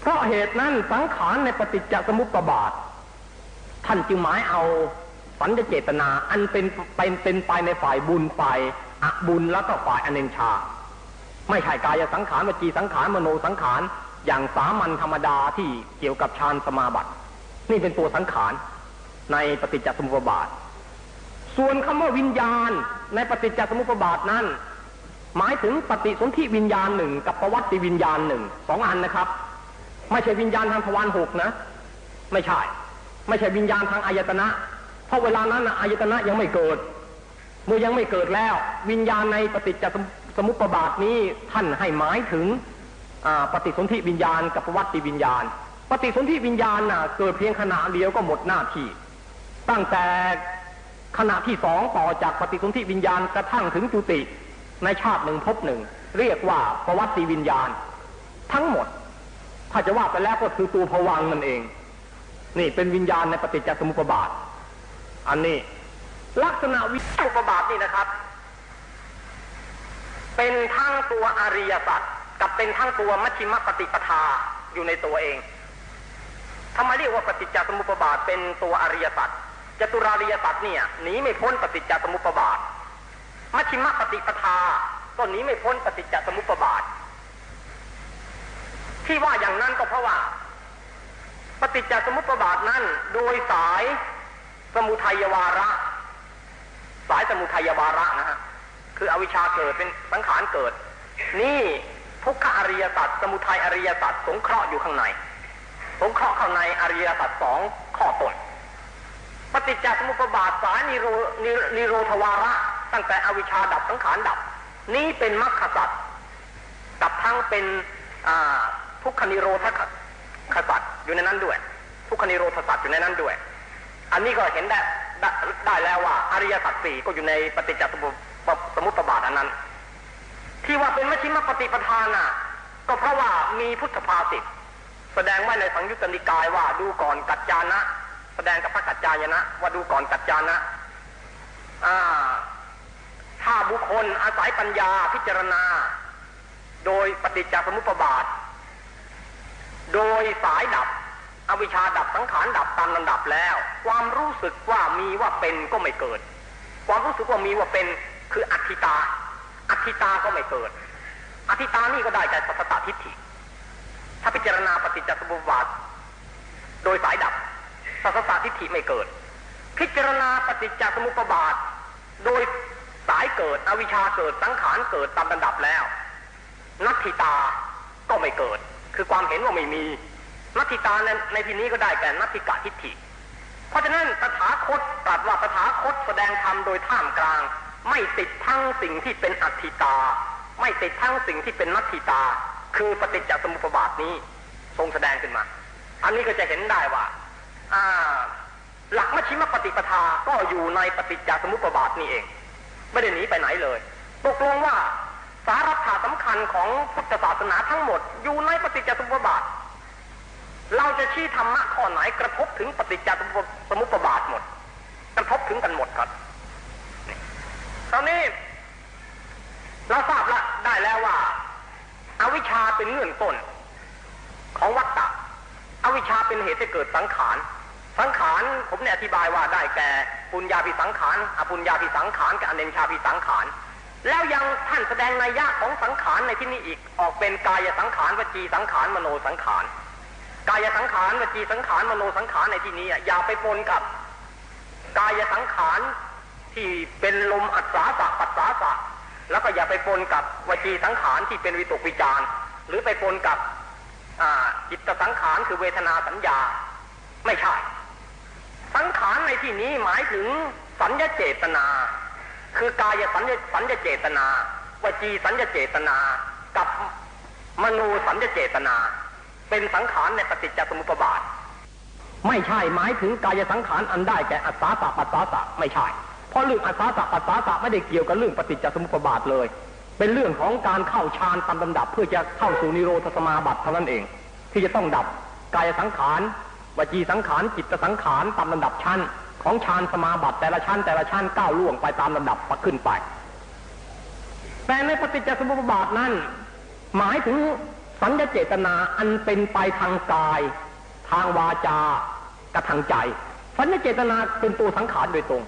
เพราะเหตุนั้นสังขารในปฏิจจสมุปบาท ท่านจึงหมายเอาสัญญเจตนาอันเป็นเป็นเป็นไปในฝ่ายบุญฝ่ายอบุญแล้วก็ฝ่ายอเนนชา ไม่ใช่กายสังขารวจีสังขารมโนสังขารอย่างสามัญธรรมดาที่เกี่ยวกับฌานสมาบัติ นี่เป็นตัวสังขารในปฏิจจสมุปบาท ส่วนคำว่าวิญญาณในปฏิจจสมุปบาทนั้น หมายถึงปฏิสนธิวิญญาณหนึ่งกับประวัติวิญญาณหนึ่งสองอันนะครับ ไม่ใช่วิญญาณทางทวารหกนะ ไม่ใช่ ไม่ใช่วิญญาณทางอายตนะ เพราะเวลานั้นอายตนะยังไม่เกิด เมื่อยังไม่เกิดแล้ว วิญญาณในปฏิจจสมุปบาทนี้ท่านให้หมายถึงปฏิสนธิวิญญาณกับประวัติวิญญาณ ปฏิสนธิวิญญาณน่ะเกิดเพียงขณะเดียวก็หมดหน้าที่ ตั้งแต่ขณะที่สองต่อจากปฏิสนธิวิญญาณกระทั่งถึงจุติในชาติหนึ่งภพหนึ่งเรียกว่าประวัติวิญญาณ ทั้งหมด ถ้าจะว่าไปแล้วก็คือตัวผวังนั่นเอง นี่เป็นวิญญาณในปฏิจจสมุปบาท อันนี้ ลักษณะวิญญาณอุปบาทนี่นะครับ เป็นทั้งตัวอริยสัจกับเป็นทั้งตัวมัชฌิมปฏิปทาอยู่ในตัวเองทำไมเรียกว่าปฏิจจสมุปบาท เป็นตัวอริยสัจจตุราริยสัจเนี่ยหนีไม่พ้นปฏิจจสมุปบาท มัชฌิมปฏิปทาก็หนีไม่พ้นปฏิจจสมุปบาท ที่ว่าอย่างนั้นก็เพราะว่า ปฏิจจสมุปบาทนั้นโดยสายสมุทัยวาระ สายสมุทัยวาระนะฮะคืออวิชชาเกิดเป็นสังขารเกิด นี่ทุกขอริยสัจสมุทัยอริยสัจสงเคราะห์อยู่ข้างในสงเคราะห์ข้างในอริยสัจสองข้อต้นปฏิจจสมุปบาทสายนิโรนิโรธวาระ ตั้งแต่อวิชชาดับสังขารดับ นี้เป็นมรรคสัจกับทั้งเป็นอ่า ทุกขนิโรธขสัจอยู่ในนั้นด้วย ทุกขนิโรธสัจอยู่ในนั้นด้วย อันนี้ก็เห็นได้ได้ไดแล้วว่าอริยสัจสี่ก็อยู่ในปฏิจจสมุปสมุปบาทอันนั้น ที่ว่าเป็นมัชฌิมปฏิปทาน่ะ ก็เพราะว่ามีพุทธภาษิตแสดงไว้ในสังยุตตนิกายว่าดูก่อนกัจจานะ แสดงกับพระกัจจายนะ ว่าดูก่อนกัจจานะอ่าถ้าบุคคลอาศัยปัญญาพิจารณา โดยปฏิจจสมุปบาท โดยสายดับ อวิชชาดับสังขารดับตามลำดับแล้ว ความรู้สึกว่ามีว่าเป็นก็ไม่เกิด ความรู้สึกว่ามีว่าเป็นคืออัตติตา อัตติตาก็ไม่เกิด อัตติตานี่ก็ได้แต่สัพพตทิฏฐิ ถ้าพิจารณาปฏิจจสมุปบาทโดยสายดับสัพพตทิฏฐิไม่เกิด พิจารณาปฏิจจสมุปบาท โดยสายเกิด อวิชชาเกิดสังขารเกิดตามลำดับแล้ว นัตถิตาก็ไม่เกิด คือความเห็นว่าไม่มีนัตถิตาในในที่นี้ก็ได้แก่นัตถิกะทิฏฐิ เพราะฉะนั้นตถาคตตรัสว่าตถาคตแสดงธรรมโดยท่ามกลาง ไม่ติดทั้งสิ่งที่เป็นอัตถิตา ไม่ติดทั้งสิ่งที่เป็นนัตถิตา คือปฏิจจสมุปบาทนี้ ทรงแสดงขึ้นมา อันนี้ก็จะเห็นได้ว่าอ่าหลักมัชฌิมปฏิปทาก็อยู่ในปฏิจจสมุปบาทนี้เอง ไม่ได้หนีไปไหนเลยตกลงว่า สาระสำคัญของพุทธศาสนาทั้งหมด อยู่ในปฏิจจสมุปบาท เราจะชี้ธรรมะข้อไหนกระทบถึงปฏิจจสมุปบาทหมด กระทบถึงกันหมดครับตอนนี้เราทราบละได้แล้วว่าอาวิชชาเป็นเงื่อนต้น ของวัฏฏะอวิชชาเป็นเหตุให้เกิดสังขาร สังขารผมเนี่ยอธิบายว่าได้แก่ปุญญาภิสังขารอปุญญาภิสังขารกับอเนญชาภิสังขาร แล้วยังท่านแสดงนัยยะของสังขารในที่นี้อีก ออกเป็นกายสังขารวจีสังขารมโนสังขารกายสังขารวจีสังขารมโนสังขารในที่นี้อย่าไปปนกับ กายสังขารที่เป็นลมอัศาสะปัสสาสะแล้วก็อย่าไปปนกับวจีสังขารที่เป็นวิตกวิจารหรือไปปนกับจิตสังขารคือเวทนาสัญญาไม่ใช่ สังขารในที่นี้หมายถึงสัญญาเจตนา คือกายสัญญสัญญเจตนา วจีสัญญเจตนา กับมโนสัญญเจตนา เป็นสังขารในปฏิจจสมุปบาท ไม่ใช่หมายถึงกายสังขารอันได้แก่อัศสาสะปัสสาสะไม่ใช่ เพราะเรื่องอัศสาสะปัสสาสะไม่ได้เกี่ยวกับเรื่องปฏิจจสมุปบาทเลย เป็นเรื่องของการเข้าฌานตามลำดับ เพื่อจะเข้าสู่นิโรธสมาบัติเท่านั้นเอง ที่จะต้องดับกายสังขารวจีสังขารจิตสังขารตามลำดับชั้น ของฌานสมาบัติแต่ละชั้นแต่ละชั้นก้าวล่วงไปตามลำดับขึ้นไป แต่ในปฏิจจสมุปบาทนั้น หมายถึงสัญญาเจตนาอันเป็นไปทางกาย ทางวาจากับทางใจ สัญญาเจตนาเป็นตัวสังขารโดยตรง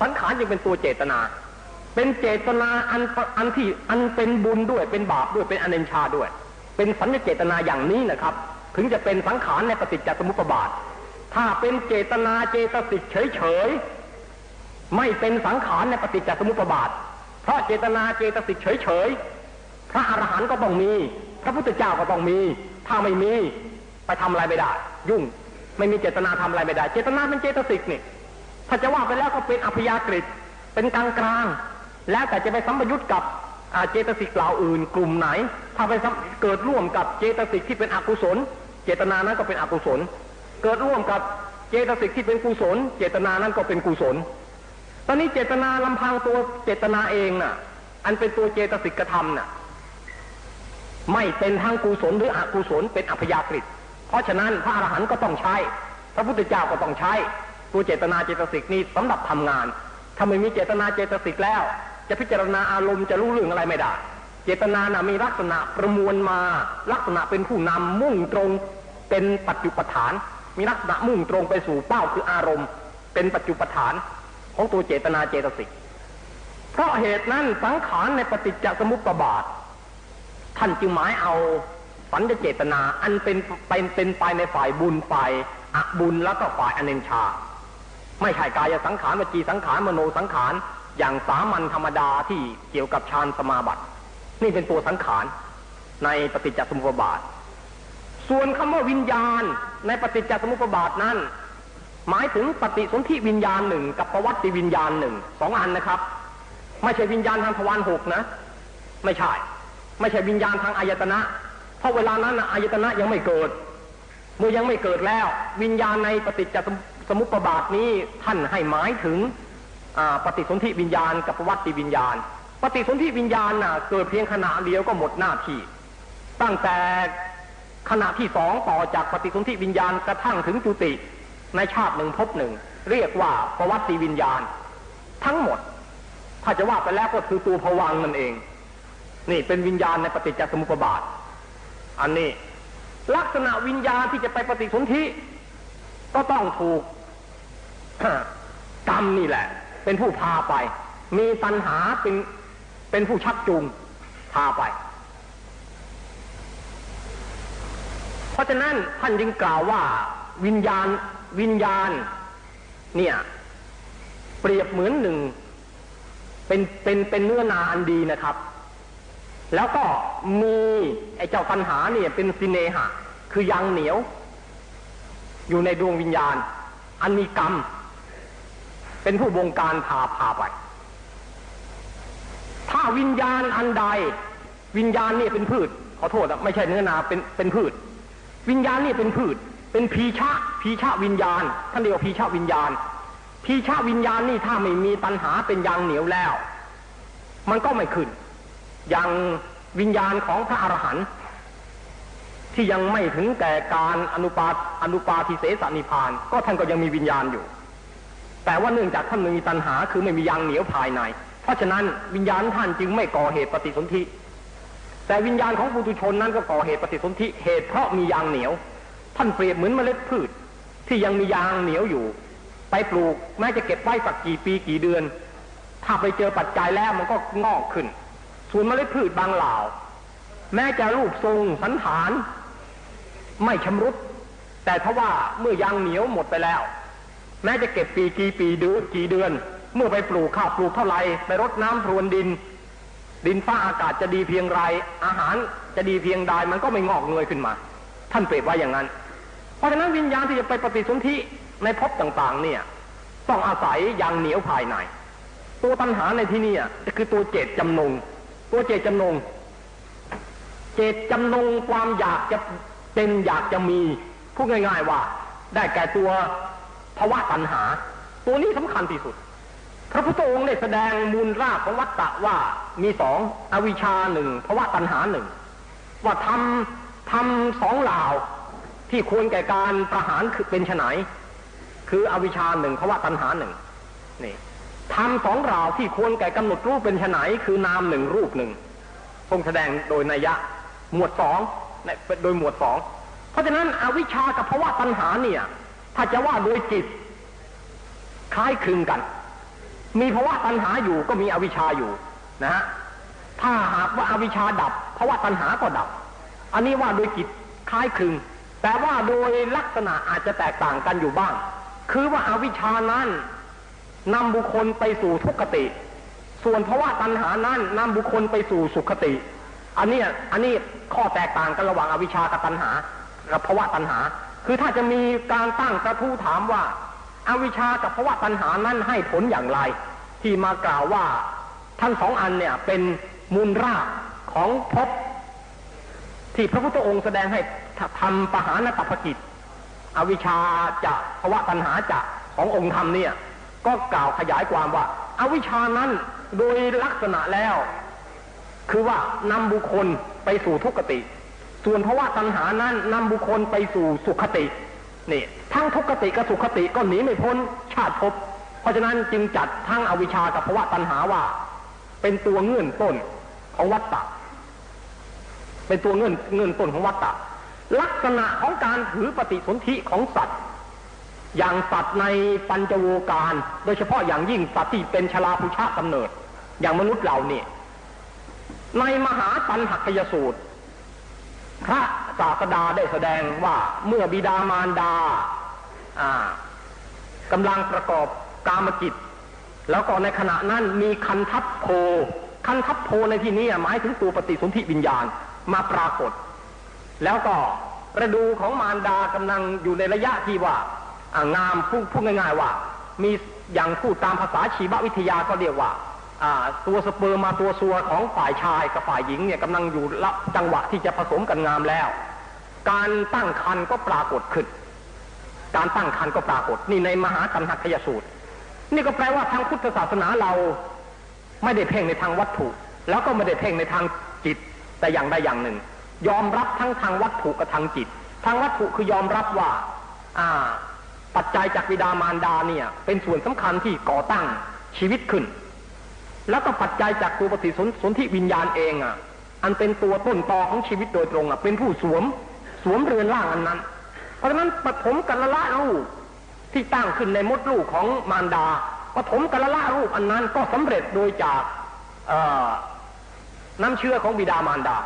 สังขารยังเป็นตัวเจตนา เป็นเจตนาอันอันที่อันเป็นบุญด้วยเป็นบาปด้วยเป็นอเนชาด้วย เป็นสัญญาเจตนาอย่างนี้นะครับ ถึงจะเป็นสังขารในปฏิจจสมุปบาท ถ้าเป็นเจตนาเจตสิกเฉยๆ ไม่เป็นสังขารในปฏิจจสมุปบาท เพราะเจตนาเจตสิกเฉยๆ พระอรหันต์ก็ต้องมี พระพุทธเจ้าก็ต้องมี ถ้าไม่มีไปทำอะไรไม่ได้ ยุ่ง ไม่มีเจตนาทำอะไรไม่ได้ เจตนาเป็นเจตสิกนี่ ถ้าจะว่าไปแล้วก็เป็นอภิยากฤิเป็นกลางกลางๆแล้วแต่จะไปสัมปยุตกับเจตสิกเหล่าอื่นกลุ่มไหน ถ้าไปเกิดร่วมกับเจตสิกที่เป็นอกุศล เจตนานั้นก็เป็นอกุศล เกิดร่วมกับเจตสิกที่เป็นกุศล เจตนานั้นก็เป็นกุศล ตอนนี้เจตนาลำพังตัวเจตนาเองน่ะ อันเป็นตัวเจตสิกกระทำน่ะ ไม่เป็นทั้งกุศลหรืออกุศลเป็นอัพยากฤิเพราะฉะนั้นพระอรหันต์ก็ต้องใช้ พระพุทธเจ้าก็ต้องใช้ ตัวเจตนาเจตสิกนี้สำหรับทำงานถ้าไม่มีเจตนาเจตสิกแล้ว จะพิจารณาอารมณ์จะรู้เรื่องอะไรไม่ได้ เจตนานะมีลักษณะประมวลมา ลักษณะเป็นผู้นำมุ่งตรงเป็นปัจจุปฐาน มีลักษณะมุ่งตรงไปสู่เป้าคืออารมณ์ เป็นปัจจุปฐานของตัวเจตนาเจตสิก เพราะเหตุนั้นสังขารในปฏิจจสมุปบาท ท่านจึงหมายเอาสัญญาเจตนาอันเป็นเป็นเป็นไปในฝ่ายบุญฝ่ายอบุญแล้วก็ฝ่ายอเนชา ไม่ใช่กายสังขารวจีสังขารมโนสังขารอย่างสามัญธรรมดาที่เกี่ยวกับฌานสมาบัติ นี่เป็นตัวสังขารในปฏิจจสมุปบาท ส่วนคำว่าวิญญาณในปฏิจจสมุปบาทนั้น หมายถึงปฏิสนธิวิญญาณหนึ่งกับประวัติวิญญาณหนึ่งสองอันนะครับ ไม่ใช่วิญญาณทางทวารหกนะ ไม่ใช่ ไม่ใช่วิญญาณทางอายตนะ เพราะเวลานั้นอายตนะยังไม่เกิด เมื่อยังไม่เกิดแล้ว วิญญาณในปฏิจจสมุปบาทนี้ท่านให้หมายถึงปฏิสนธิวิญญาณกับประวัติวิญญาณ ปฏิสนธิวิญญาณน่ะเกิดเพียงขณะเดียวก็หมดหน้าที่ ตั้งแต่ ขณะที่สองต่อจากปฏิสนธิวิญญาณกระทั่งถึงจุติ ในชาติหนึ่งพบหนึ่ง เรียกว่าประวัติวิญญาณ ทั้งหมด ถ้าจะว่าไปแล้วก็คือตัวผวังนั่นเอง นี่เป็นวิญญาณในปฏิจจสมุปบาท อันนี้ ลักษณะวิญญาณที่จะไปปฏิสนธิก็ต้องถูกกรรมนี่แหละ เป็นผู้พาไป มีตัณหาเป็นเป็นผู้ชักจูงพาไป เพราะฉะนั้นท่านจึงกล่าวว่าวิญญาณวิญญาณ เนี่ย เปรียบเหมือนหนึ่ง เป็นเป็นเป็นเนื้อนาอันดีนะครับ แล้วก็มีไอ้เจ้าปัญหาเนี่ยเป็นสิเนหะ คือยางเหนียว อยู่ในดวงวิญญาณ อันมีกรรม เป็นผู้บงการพาพาไปถ้าวิญญาณอันใด วิญญาณเนี่ยเป็นพืชขอโทษอะไม่ใช่เนื้อนาเป็นเป็นพืช วิญญาณนี่เป็นพืช เป็นพีชะพีชะวิญญาณท่านเรียกว่าพีชะวิญญาณ พีชะวิญญาณนี่ถ้าไม่มีตัณหาเป็นยางเหนียวแล้ว มันก็ไม่ขึ้น อย่างวิญญาณของพระอรหันต์ที่ยังไม่ถึงแก่การอนุปาอนุปาทิเสสนิพาน ก็ท่านก็ยังมีวิญญาณอยู่ แต่ว่าเนื่องจากท่านมีตัณหาคือไม่มียางเหนียวภายใน เพราะฉะนั้นวิญญาณท่านจึงไม่ก่อเหตุปฏิสนธิ แต่วิญญาณของปุถุชนนั้นก็ก่อเหตุปฏิสนธิเหตุเพราะมียางเหนียว ท่านเปรียบเหมือนเมล็ดพืช ที่ยังมียางเหนียวอยู่ ไปปลูกแม้จะเก็บไว้สักกี่ปีกี่เดือน ถ้าไปเจอปัจจัยแล้วมันก็งอกขึ้น ส่วนเมล็ดพืชบางเหล่า แม้จะรูปทรงสันฐาน ไม่ชำรุดแต่ถ้าว่าเมื่อยางเหนียวหมดไปแล้ว แม้จะเก็บปีกี่ปีเดือนกี่เดือน เมื่อไปปลูกข้าวปลูกเท่าไรไปรดน้ำพรวนดิน ดินฟ้าอากาศจะดีเพียงไร อาหารจะดีเพียงใดมันก็ไม่งอกเงยขึ้นมา ท่านเปรียบว่าอย่างนั้น เพราะฉะนั้นวิญญาณที่จะไปปฏิสนธิในภพต่างๆ เนี่ย ต้องอาศัยอย่างเหนียวภายใน ตัวตัณหาในที่นี้คือตัวเจตจำนง ตัวเจตจำนง เจตจำนงความอยากจะเป็นอยากจะมีพูดง่าย ๆ ว่า ได้แก่ตัวภาวะตัณหา ตัวนี้สำคัญที่สุด พระพุทธองค์ได้แสดงมูลรากของวัตตะว่ามีสองอวิชชาหนึ่งภาวะตัณหาหนึ่งว่าทำทำสองเหล่าที่ควรแก่การประหารคือเป็นไนคืออวิชชาหนึ่งภาวะตัณหาหนึ่งนี่ทำสองเหล่าที่ควรแก่กำหนดรูปเป็นไนคือนามหนึ่งรูปหนึ่งทรงแสดงโดยนัยยะหมวดสองในโดยหมวดสองเพราะฉะนั้นอวิชชากับภาวะตัณหาเนี่ย ถ้าจะว่าโดยจิตคล้ายคลึงกัน มีภาวะตัณหาอยู่ก็มีอวิชชาอยู่นะฮะถ้าหากว่าอาวิชชาดับภาวะตัณหาก็ดับ อันนี้ว่าโดยจิตคล้ายคลึง แต่ว่าโดยลักษณะอาจจะแตกต่างกันอยู่บ้าง คือว่าอาวิชชานั้นนำบุคคลไปสู่ทุกขติ ส่วนภาวะตัณหานั้นนำบุคคลไปสู่สุขติ อันนี้อันนี้ข้อแตกต่างกันระหว่างอวิชชากับตัณหากับภาวะตัณหา คือถ้าจะมีการตั้งกระทู้ถามว่าอาวิชชากับภาวะตัณหานั้นให้ผลอย่างไร ที่มากล่าวว่าทั้งสองอันเนี่ยเป็นมูลรากของภพที่พระพุทธองค์แสดงให้ทำปหานตัพกิจ อวิชชาจะภาวะตัณหาจะขององค์ธรรมเนี่ย ก็กล่าวขยายความว่าอาวิชชานั้นโดยลักษณะแล้ว คือว่านำบุคคลไปสู่ทุกขติ ส่วนภาวะตัณหานั้นนำบุคคลไปสู่สุขตินี่ทั้งทุกขติกับสุขติก็หนีไม่พ้นชาติภพ ราะฉะนั้นจึงจัดทั้งอวิชชากับภาวะตัณหาว่า เป็นตัวเงื่อนต้นของวัฏฏะเป็นตัวเงื่อนเงื่อนต้นของวัฏฏะลักษณะของการถือปฏิสนธิของสัตว์ อย่างสัตว์ในปัญจโวการ โดยเฉพาะอย่างยิ่งสัตว์ที่เป็นชลาภุชากำเนิด อย่างมนุษย์เราเนี่ย ในมหาตันหักยสูตร พระศาสดาได้แสดงว่าเมื่อบิดามารดากำลังประกอบ กามกิจแล้วก็ในขณะนั้นมีคันทัพโพ คันทัพโพในที่นี้หมายถึงตัวปฏิสนธิวิญญาณมาปรากฏ แล้วก็ระดูของมารดากำลังอยู่ในระยะที่ว่างามพูดพูดง่ายๆว่า มีอย่างพูดตามภาษาชีววิทยาก็เรียกว่าตัวสเปิร์มาตัวซัวของฝ่ายชายกับฝ่ายหญิงเนี่ยกำลังอยู่รับจังหวะที่จะผสมกันงามแล้ว การตั้งคันก็ปรากฏขึ้น การตั้งคันก็ปรากฏ นี่ในมหากันหักขยสูตร นี่ก็แปลว่าทางพุทธศาสนาเราไม่ได้เพ่งในทางวัตถุ แล้วก็ไม่ได้เพ่งในทางจิต แต่อย่างใดอย่างหนึ่ง ยอมรับทั้งทางวัตถุกับทางจิต ทางวัตถุคือยอมรับว่า อ่า ปัจจัยจากวิดามารดาเนี่ย เป็นส่วนสำคัญที่ก่อตั้งชีวิตขึ้น แล้วก็ปัจจัยจากตัวปฏิสนธิวิญญาณเองอะ อันเป็นตัวต้นตอของชีวิตโดยตรงอะเป็นผู้สวม สวมเรือนร่างอันนั้น เพราะฉะนั้นปฐมกัลละรูป ที่ตั้งขึ้นในมดลูกของมารดาปฐมกัลละรูปอันนั้นก็สำเร็จโดยจากน้ำเชื่อของบิดามารดา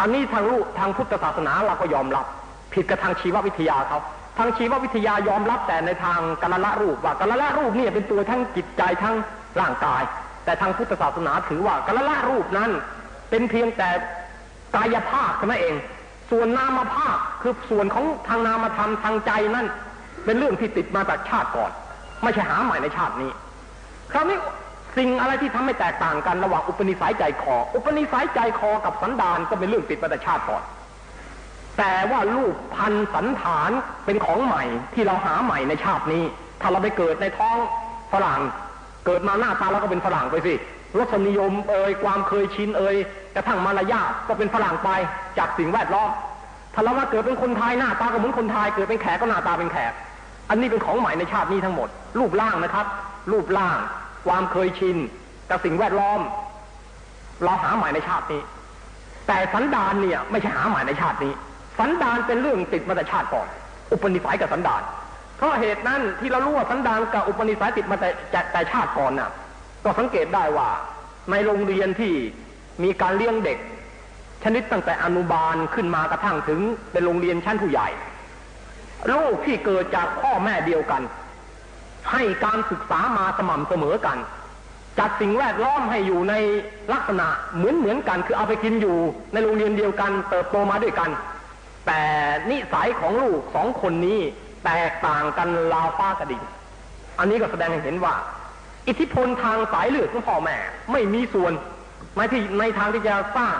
อันนี้ทางลูกทางพุทธศาสนาเราก็ยอมรับ ผิดกับทางชีววิทยาเขาทางชีววิทยายอมรับแต่ในทางกัลละรูปว่ากัลละรูปเนี่ยเป็นตัวทั้งจิตใจทั้งร่างกาย แต่ทางพุทธศาสนาถือว่ากละละรูปนั้น เป็นเพียงแต่กายภาพเท่านั้นเอง ส่วนนามภาพคือส่วนของทางนามธรรมทางใจนั่น เป็นเรื่องที่ติดมาจากชาติก่อน ไม่ใช่หาใหม่ในชาตินี้ คราวนี้สิ่งอะไรที่ทำให้แตกต่างกันระหว่างอุปนิสัยใจคอ อุปนิสัยใจคอกับสันดานก็เป็นเรื่องติดมาจากชาติก่อน แต่ว่าลูกพันสันฐานเป็นของใหม่ที่เราหาใหม่ในชาตินี้ ถ้าเราไปเกิดในท้องฝรั่ง เกิดมาหน้าตาเราก็เป็นฝรั่งไปสิรสนิยมเอ่ยความเคยชินเอ่ยกระทั่งมารยาทก็เป็นฝรั่งไปจากสิ่งแวดล้อมถ้าเราว่าเกิดเป็นคนไทยหน้าตาก็เหมือนคนไทยเกิดเป็นแขกก็หน้าตาเป็นแขก อันนี้เป็นของใหม่ในชาตินี้ทั้งหมด รูปร่างนะครับ รูปร่าง ความเคยชินกับสิ่งแวดล้อม เราหาใหม่ในชาตินี้ แต่สันดานเนี่ย ไม่ใช่หาใหม่ในชาตินี้ สันดานเป็นเรื่องติดมาแต่ชาติก่อน อุปนิสัยกับสันดาน เพราะเหตุนั้นที่เรารู้ว่าสันดานกับอุปนิสัยติดมาแต่แต่ชาติก่อนน่ะ ก็สังเกตได้ว่า ในโรงเรียนที่มีการเลี้ยงเด็ก ชนิดตั้งแต่อนุบาลขึ้นมากระทั่งถึงเป็นโรงเรียนชั้นผู้ใหญ่ ลูกที่เกิดจากพ่อแม่เดียวกัน ให้การศึกษามาสม่ำเสมอกัน จัดสิ่งแวดล้อมให้อยู่ในลักษณะเหมือนเหมือนกัน คือเอาไปกินอยู่ในโรงเรียนเดียวกัน เติบโตมาด้วยกัน แต่นิสัยของลูกสองคนนี้แตกต่างกันราวฟ้ากระดิ่งอันนี้ก็แสดงให้เห็นว่า อิทธิพลทางสายเลือดของพ่อแม่ไม่มีส่วนในที่ในทางที่จะสร้าง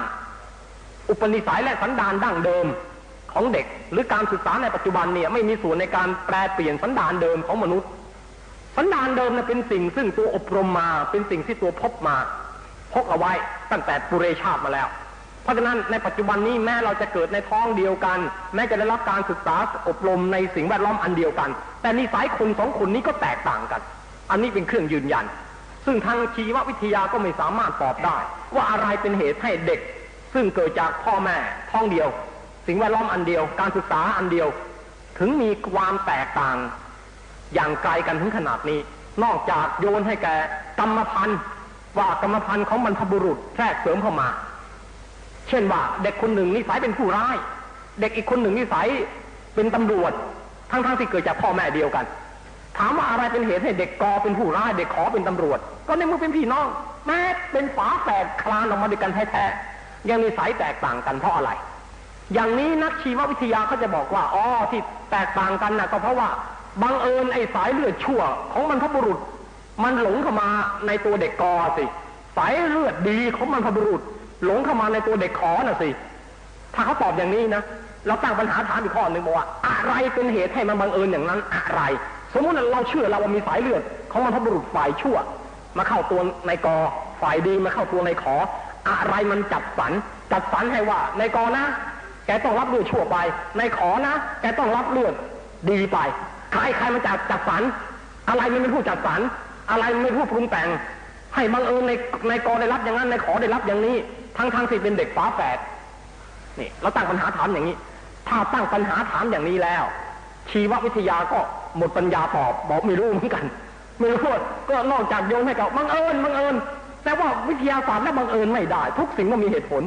อุปนิสัยและสันดานดั้งเดิม ของเด็ก หรือการศึกษาในปัจจุบันเนี่ยไม่มีส่วนในการแปลเปลี่ยนสันดานเดิมของมนุษย์ สันดานเดิมเนี่ยเป็นสิ่งซึ่งตัวอบรมมาเป็นสิ่งที่ตัวพบมา พกเอาไว้ตั้งแต่ปุเรชาติมาแล้ว เพราะฉะนั้นในปัจจุบันนี้แม้เราจะเกิดในท้องเดียวกัน แม้จะได้รับการศึกษาอบรมในสิ่งแวดล้อมอันเดียวกัน แต่นิสัยคนสองคนนี้ก็แตกต่างกัน อันนี้เป็นเครื่องยืนยัน ซึ่งทางชีววิทยาก็ไม่สามารถตอบได้ ว่าอะไรเป็นเหตุให้เด็ก ซึ่งเกิดจากพ่อแม่ท้องเดียว สิ่งแวดล้อมอันเดียว การศึกษาอันเดียว ถึงมีความแตกต่าง อย่างไกลกันถึงขนาดนี้ นอกจากโยนให้แกกรรมพันธุ์ว่ากรรมพันธุ์ของบรรพบุรุษแทรกเสริมเข้ามา เช่นว่าเด็กคนหนึ่งนิสัยเป็นผู้ร้าย เด็กอีกคนหนึ่งนิสัยเป็นตำรวจ ทั้งๆทที่เกิดจากพ่อแม่เดียวกัน ถามว่าอะไรเป็นเหตุให้เด็กกอเป็นผู้ร้าย เด็กขอเป็นตำรวจ ก็ในเมื่อเป็นพี่น้อง แม้เป็นฝาแฝดคลานออกมาด้วยกันแท้ๆยังนิสัยแตกต่างกันเพราะอะไร อย่างนี้นักชีววิทยาเขาจะบอกว่าอ๋อที่แตกต่างกันนะก็เพราะว่าบังเอิญไอ้สายเลือดชั่ว ของมันพบุรุษ มันหลงเข้ามาในตัวเด็กกอสิสายเลือดดีของมันพบุรุษ หลงเข้ามาในตัวเด็กขอน่ะสิ ถ้าเขาตอบอย่างนี้นะเราตั้งปัญหาถามอีกข้อหนึ่งบอกว่าอะไรเป็นเหตุให้มันบังเอิญอย่างนั้นอะไร สมมติเราเชื่อเราว่ามีสายเลือดของมันพบุรุษฝ่ายชั่ว มาเข้าตัวในกอฝ่ายดีมาเข้าตัวในขอ อะไรมันจัดสรรจัดสรรให้ว่าในกอนะ แกต้องรับเลือดชั่วไป ในขอนะ แกต้องรับเลือดดีไป ใครใครมันจัดจัดสรรอะไรมันเป็นผู้จัดสรรอะไรมันเป็นผู้ปรุงแต่ง ให้บังเอิญในในกอได้รับอย่างนั้น ในขอได้รับอย่างนี้ ทั้งทั้งที่เป็นเด็กฝาแฝดนี่เราตั้งปัญหาถามอย่างนี้ ถ้าตั้งปัญหาถามอย่างนี้แล้ว ชีววิทยาก็หมดปัญญาตอบบอกไม่รู้เหมือนกันไม่รู้ก็นอกจากโยงให้กับบังเอิญบังเอิญแต่ว่าวิทยาศาสตร์และบังเอิญไม่ได้ ทุกสิ่งก็มีเหตุผล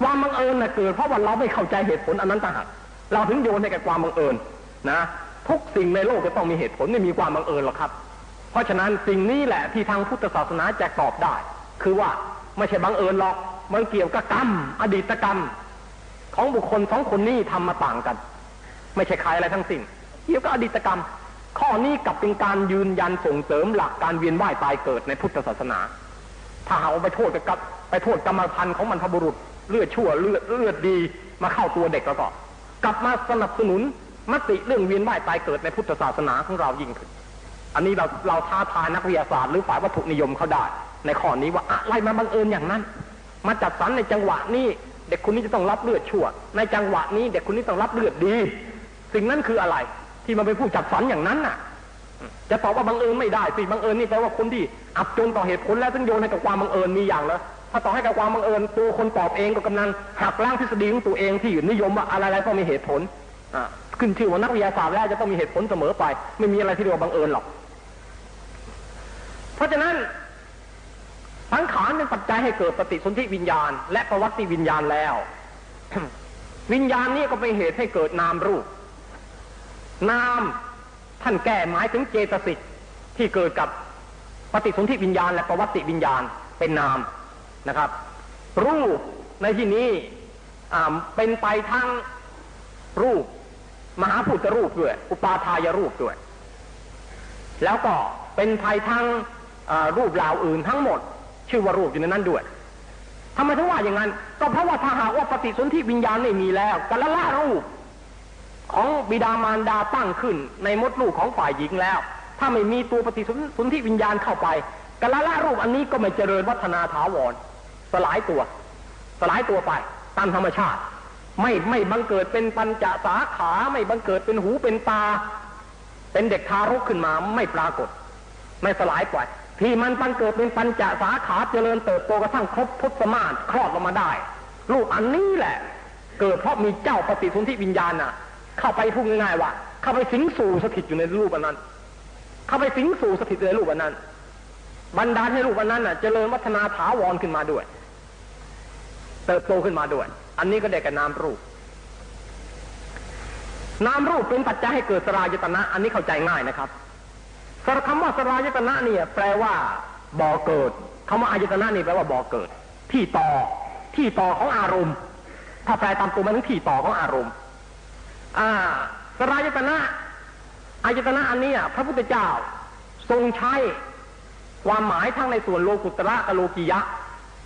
ความบังเอิญนะเกิดเพราะว่าเราไม่เข้าใจเหตุผลอันนั้นต่างหากเราถึงโยนให้กับความบังเอิญนะ ทุกสิ่งในโลกจะต้องมีเหตุผลไม่มีความบังเอิญหรอกครับ เพราะฉะนั้นสิ่งนี้แหละที่ทางพุทธศาสนาจะตอบได้ คือว่าไม่ใช่บังเอิญหรอกมันเกี่ยวกับกรรม อดีตกรรม ของบุคคลสองคนนี้ทำมาต่างกัน ไม่ใช่ใครอะไรทั้งสิ้นเกี่ยวกับอดีตกรรม ข้อนี้กลับเป็นการยืนยันส่งเสริมหลักการเวียนว่ายตายเกิดในพุทธศาสนา ถ้าเอาไปโทษกับไปโทษกรรมพันธุ์ของมันพบุรุษ เลือดชั่วเลือดเลือดดีมาเข้าตัวเด็กแล้วก็กลับมาสนับสนุนมติเรื่องเวียนว่ายตายเกิดในพุทธศาสนาของเรายิ่งขึ้น อันนี้เราเราท้าทายนักวิทยาศาสตร์หรือฝ่ายวัตถุนิยมเขาได้ ในข้อนี้ว่าอะไรมาบังเอิญอย่างนั้น มาจัดสรรในจังหวะนี้เด็กคนนี้จะต้องรับเลือดชั่ว ในจังหวะนี้เด็กคนนี้ต้องรับเลือดดี สิ่งนั้นคืออะไร ที่มันเป็นผู้จัดสรรอย่างนั้นน่ะ จะตอบว่าบังเอิญไม่ได้สิบังเอิญนี่แปลว่าคนที่อับจนต่อเหตุผลแล้วถึงโยนให้กับความบังเอิญมีอย่างแล้ว ถ้าต่อให้กับความบังเอิญตัวคนตอบเองก็กำลังหักล้างทฤษฎีของตัวเองที่นิยมว่าอะไรๆต้องมีเหตุผลอขึ้นชื่อว่านักวิทยาศาสตร์แล้วจะต้องมีเหตุผลเสมอไป ไม่มีอะไรที่เรียกว่าบังเอิญหรอก เพราะฉะนั้นสังขารเป็นปัจจัยให้เกิดปฏิสนธิวิญญาณ และประวัติวิญญาณแล้ว วิญญาณนี้ก็เป็นเหตุให้เกิดนามรูป นามท่านแก้หมายถึงเจตสิกที่เกิดกับปฏิสนธิวิญญาณ และประวัติวิญญาณเป็นนาม นะครับ รูปในที่นี้เป็นไปทั้งรูป มหาพุทธรูปด้วย อุปาทายรูปด้วย แล้วก็เป็นภัยทั้งรูปเหล่าอื่นทั้งหมด ชื่อว่ารูปอยู่ในนั้นด้วยทำไมถึงว่าอย่างนั้น ก็เพราะว่าถ้าหากว่าปฏิสนธิวิญญาณไม่มีแล้วกัละละรูป ของบิดามารดาตั้งขึ้น ในมดลูกของฝ่ายหญิงแล้ว ถ้าไม่มีตัวปฏิสนธิวิญญาณเข้าไปกัละละรูปอันนี้ก็ไม่เจริญวัฒนาถาวร สลายตัว สลายตัวไปตามธรรมชาติ ไม่ไม่บังเกิดเป็นปัญจสาขาไม่บังเกิดเป็นหูเป็นตา เป็นเด็กทารกขึ้นมาไม่ปรากฏ ไม่สลายปล่อยที่มันปันเกิดเป็นปัญจสาขาเจริญเติบโตกระทั่งครบพุทธมาศคลอดออกมาได้ ลูกอันนี้แหละ เกิดเพราะมีเจ้าปฏิสนธิวิญญาณน่ะ เข้าไปพูดง่ายๆว่า เข้าไปสิงสู่สถิตอยู่ในรูปอันนั้น เข้าไปสิงสู่สถิตในรูปอันนั้นบรรดาให้รูปอันนั้นน่ะเจริญวัฒนาถาวรขึ้นมาด้วย เติบโตขึ้นมาด้วย อันนี้ก็ได้กับนามรูป นามรูปเป็นปัจจัยให้เกิดสรายตนะ อันนี้เข้าใจง่ายนะครับสรคำว่าสรายตนะเนี่ย แปลว่าบ่อเกิดคำว่าอายตนะนี่แปลว่าบ่อเกิด ที่ต่อ ที่ต่อของอารมณ์ ถ้าแปลตามตัวมันคือที่ต่อของอารมณ์ อ่าสรายตนะอายตนะอันนี้พระพุทธเจ้าทรงใช้ความหมายทั้งในส่วนโลกุตระกับโลกิยะ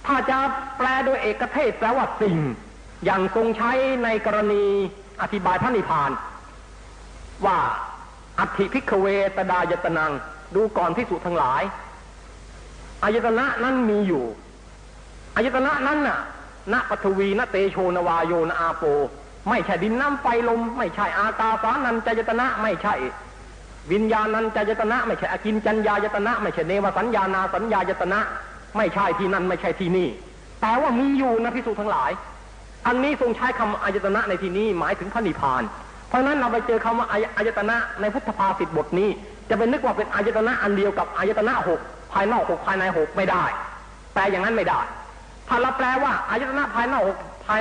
ถ้าจะแปลโดยเอกเทศแปลว่าสิ่ง อย่างทรงใช้ในกรณีอธิบายพระนิพพาน ว่าอัติพิกเวตดายตนัง ดูก่อนพิสุทั้งหลาย อายตนะนั้นมีอยู่ อายตนะนั้นน่ะณปฐวีณเตโชนวายโยนอาโป ไม่ใช่ดินน้ำไฟลม ไม่ใช่อากาสานันจายตนะไม่ใช่ วิญญาณันจายตนะ ไม่ใช่อกินจัญญายตนะ ไม่ใช่เนวสัญญานาสัญญายตนะ ไม่ใช่ที่นั่นไม่ใช่ที่นี่ แต่ว่ามีอยู่นะพิสุทั้งหลาย อันนี้ทรงใช้คำอายตนะในที่นี้หมายถึงพระนิพพาน เพราะฉะนั้นเราไปเจอคำว่าอายอายตนะในพุทธภาษิตบทนี้ จะเป็นนึกว่าเป็นอายตนะอันเดียวกับอายตนะหกภายนอกหกภายในหกไม่ได้แปลอย่างนั้นไม่ได้ ถ้าเราแปลว่าอายตนะภายนอกหกภาย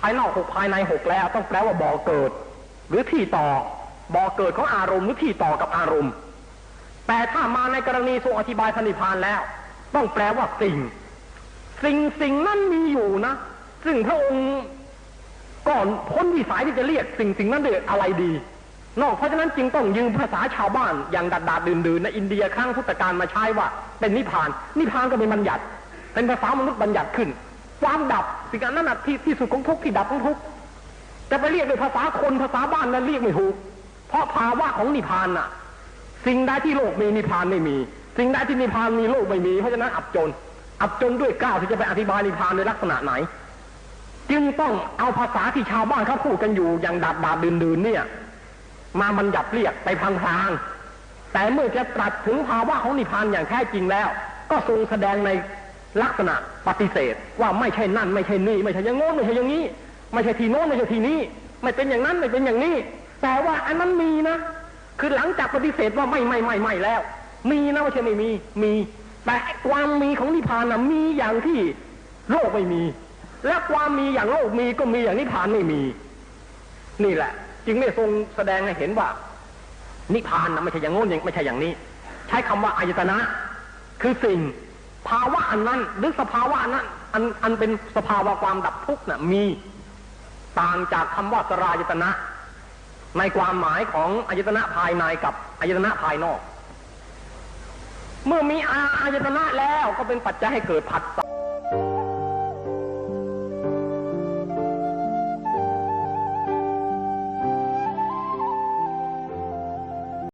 ภายนอกหกภายในหกแล้ว ต้องแปลว่าบ่อเกิด หรือที่ต่อบ่อเกิดของอารมณ์หรือที่ต่อกับอารมณ์ แต่ถ้ามาในกรณีทรงอธิบายพระนิพพานแล้ว ต้องแปลว่าสิ่ง สิ่งสิ่งนั้นมีอยู่นะ ซึ่งพระองค์ก่อนพ้นวิสัยที่จะเรียกสิ่งสิ่งนั้นเรียกอะไรดี นอกเพราะฉะนั้นจึงต้องยืมภาษาชาวบ้านอย่างดัดดาดดื่นดื่นในอินเดียครั้งพุทธกาลมาใช้ว่า เป็นนิพาน นิพานก็เป็นบัญญัติ เป็นภาษามนุษย์บัญญัติขึ้น ความดับสิ่งนั้นนะที่ที่สุดของทุกที่ดับของทุกจะไปเรียกด้วยภาษาคนภาษาบ้านนั้นเรียกไม่ถูกเพราะภาวะของนิพานน่ะ สิ่งใดที่โลกมีนิพานไม่มี สิ่งใดที่นิพพานมีโลกไม่มีเพราะฉะนั้นอับจน อับจนด้วยก้าวที่จะไปอธิบายนิพพานในลักษณะไหน จึงต้องเอาภาษาที่ชาวบ้านเขาพูดกันอยู่อย่างดาดดาดดื่นดืนเนี่ย มาบัญญัติเรียกไปพลางๆแต่เมื่อจะตรัสถึงภาวะของนิพพานอย่างแท้จริงแล้ว ก็ทรงแสดงในลักษณะปฏิเสธว่าไม่ใช่นั่น ไม่ใช่นี่ ไม่ใช่อย่างโน้นไม่ใช่อย่างนี้ ไม่ใช่ทีโน้นไม่ใช่ทีนี้ ไม่เป็นอย่างนั้นไม่เป็นอย่างนี้ แต่ว่าอันนั้นมีนะ คือหลังจากปฏิเสธว่าไม่ไม่ไม่ไม่แล้ว มีนะไม่ใช่ไม่มี มี แต่ความมีของนิพพานนะมีอย่างที่โลกไม่มี และความมีอย่างโลกมีก็มีอย่างนิพพานไม่มี นี่แหละ จึงได้ทรงแสดงให้เห็นว่า นิพพานนะไม่ใช่อย่างโน้นอย่างไม่ใช่อย่างนี้ ใช้คำว่าอายตนะ คือสิ่ง ภาวะอันนั้นหรือสภาวะนั้นอันอันเป็นสภาวะความดับทุกข์น่ะมีต่างจากคำว่าสรายตนะ ในความหมายของอายตนะภายในกับอายตนะภายนอก เมื่อมีอาอายตนะแล้วก็เป็นปัจจัยให้เกิดผัสสะ